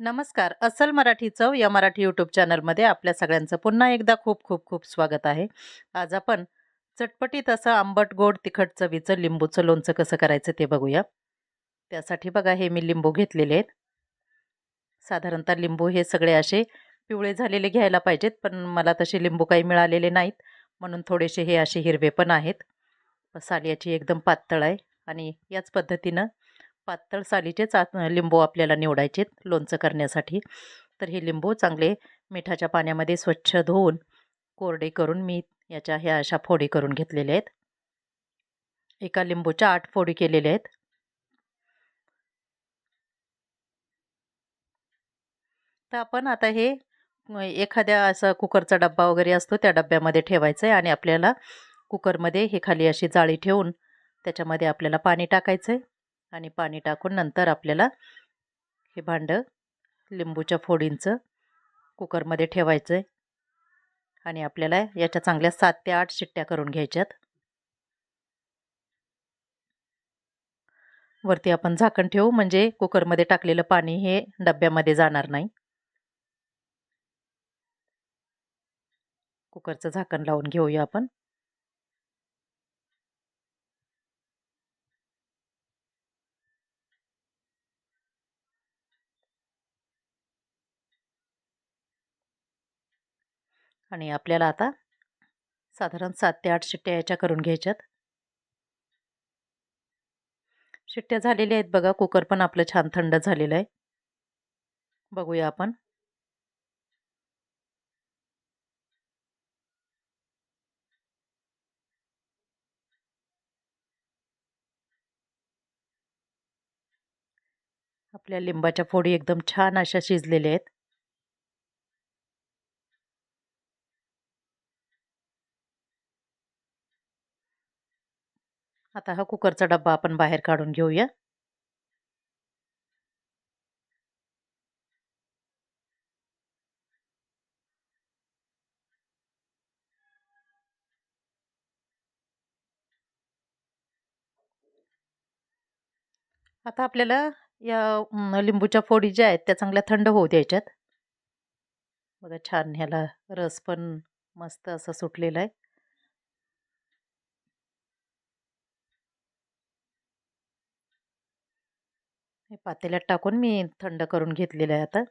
नमस्कार. असल मराठी चव या मराठी यूट्यूब चॅनलमध्ये आपल्या सगळ्यांचं पुन्हा एकदा खूप खूप खूप स्वागत आहे. आज आपण चटपटीत असं आंबट गोड तिखट चवीचं लिंबूचं लोणचं कसं करायचं ते बघूया. त्यासाठी बघा हे मी लिंबू घेतलेले आहेत. साधारणतः लिंबू हे सगळे असे पिवळे झालेले घ्यायला पाहिजेत पण मला तसे लिंबू काही मिळालेले नाहीत. म्हणून थोडेसे हे असे हिरवे पण आहेत. साल याची एकदम पातळ आहे आणि याच पद्धतीनं पातळ सालीचेच आत लिंबू आपल्याला निवडायचे लोणचं करण्यासाठी. तर हे लिंबू चांगले मिठाच्या पाण्यामध्ये स्वच्छ धुवून कोरडे करून मी याच्या ह्या अशा फोडी करून घेतलेल्या आहेत. एका लिंबूच्या आठ फोडी केलेल्या आहेत. तर आपण आता हे एखाद्या असं कुकरचा डब्बा वगैरे असतो त्या डब्यामध्ये ठेवायचं आहे आणि आपल्याला कुकरमध्ये हे खाली अशी जाळी ठेवून त्याच्यामध्ये आपल्याला पाणी टाकायचं आहे आणि पाणी टाकून नंतर आपल्याला हे भांडं लिंबूच्या फोडींचं कुकरमध्ये ठेवायचं आहे आणि आपल्याला याच्या चांगल्या सात ते आठ शिट्ट्या करून घ्यायच्यात. वरती आपण झाकण ठेवू म्हणजे कुकरमध्ये टाकलेलं पाणी हे डब्यामध्ये जाणार नाही. कुकरचं झाकण लावून घेऊया आपण. आणि आपल्याला आता साधारण सात ते आठ शिट्ट्या याच्या करून घ्यायच्यात. शिट्ट्या झालेल्या आहेत बघा कुकर पण आपलं छान थंड झालेलं आहे. बघूया आपण. आपल्या लिंबाच्या फोडी एकदम छान अशा शिजलेल्या आहेत. आता हा कुकरचा डब्बा आपण बाहेर काढून घेऊया. आता आपल्याला या लिंबूच्या फोडी ज्या आहेत त्या चांगल्या थंड होऊ द्यायच्यात. बघा छान ह्याला रस पण मस्त असं सुटलेला आहे. हे पातेल्यात टाकून मी थंड करून घेतलेलं आहे आता.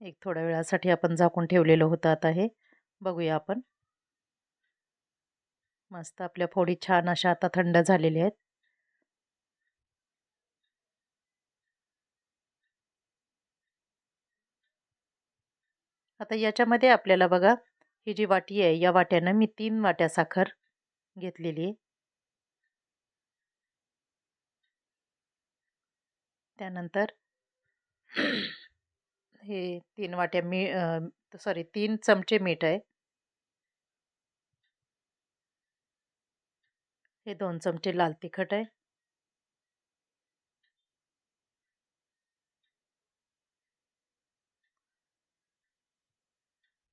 एक थोड्या वेळासाठी आपण झाकून ठेवलेलं होतं आता हे. बघूया आपण. मस्त आपल्या फोडी छान अशा आता थंड झालेल्या आहेत. आता याच्यामध्ये आपल्याला बघा ही जी वाटी आहे या वाट्यानं मी तीन वाट्या साखर घेतलेली आहे. त्यानंतर हे तीन वाट्या मी सॉरी तीन चमचे मीठ आहे. हे दोन चमचे लाल तिखट आहे.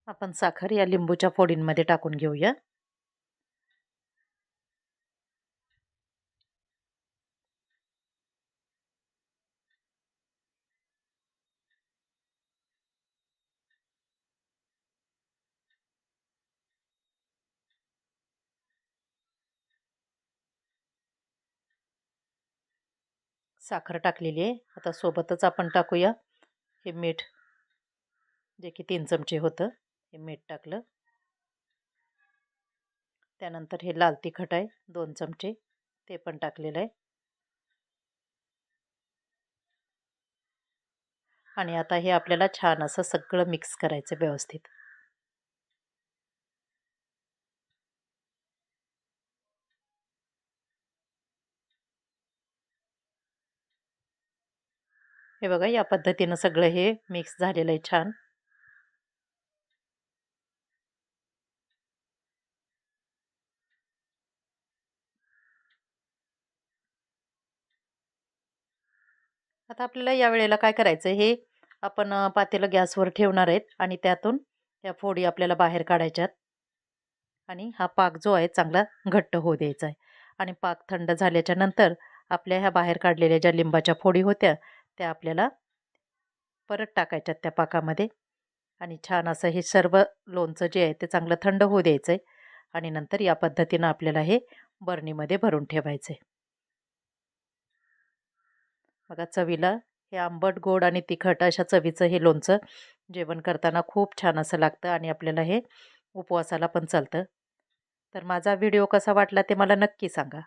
आपण साखर या लिंबूच्या फोडींमध्ये टाकून घेऊया. साखर टाकलेली आहे. आता सोबतच आपण टाकूया. हे मीठ जे की तीन चमचे होतं. हे मीठ टाकलं. त्यानंतर हे लाल तिखट आहे दोन चमचे ते पण टाकलेलं आहे. आणि आता हे आपल्याला छान असं सगळं मिक्स करायचं व्यवस्थित. हे बघा या पद्धतीनं सगळं हे मिक्स झालेलं आहे छान. आता आपल्याला या वेळेला काय करायचं हे आपण पातेलं गॅसवर ठेवणार आहेत आणि त्यातून त्या फोडी आपल्याला बाहेर काढायच्यात. आणि हा पाक जो आहे चांगला घट्ट होऊ द्यायचा आहे. आणि पाक थंड झाल्याच्यानंतर आपल्या ह्या बाहेर काढलेल्या ज्या लिंबाच्या फोडी होत्या त्या आपल्याला परत टाकायच्यात त्या पाकामध्ये. आणि छान असं हे सर्व लोणचं जे आहे ते चांगलं थंड होऊ द्यायचं आहे आणि नंतर या पद्धतीनं आपल्याला हे बरणीमध्ये भरून ठेवायचं आहे बघा चवीला हे आंबट गोड आणि तिखट अशा चवीचं हे लोणचं जेवण करताना खूप छान असं लागतं आणि आपल्याला हे उपवासाला पण चालतं. तर माझा व्हिडिओ कसा वाटला ते मला नक्की सांगा.